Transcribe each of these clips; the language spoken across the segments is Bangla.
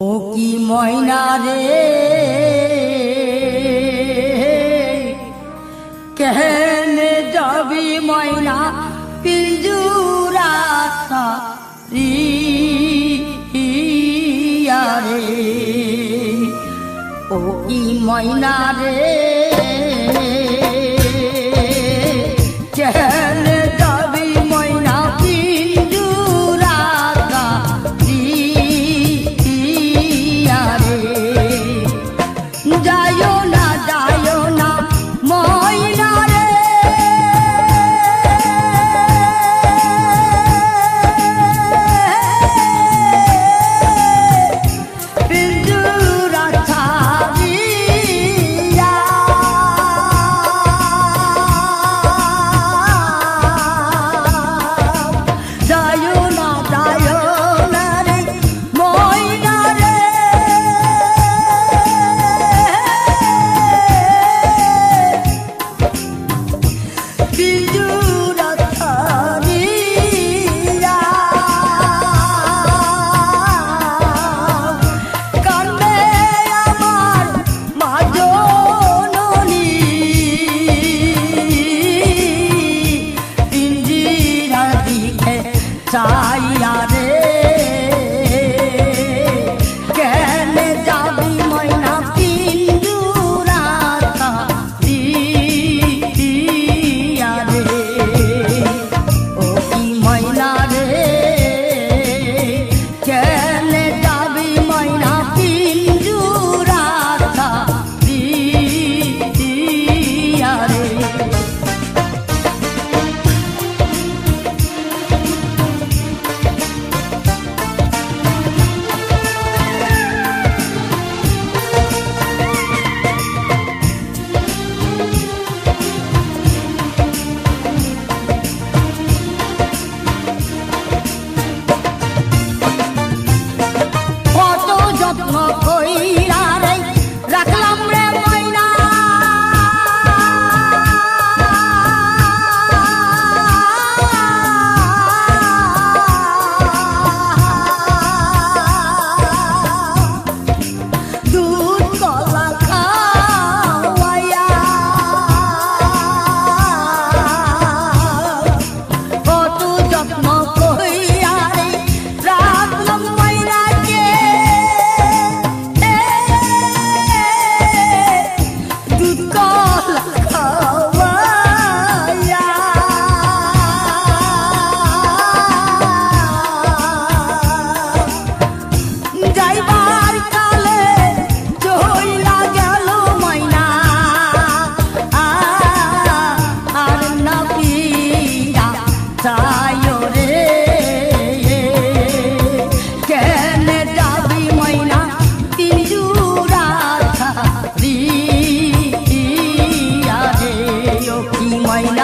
ও কি ময়না রে? কেনে যাবি ময়না পিঞ্জুরা রে? ও কি ময়না রে?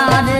ஞான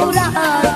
curar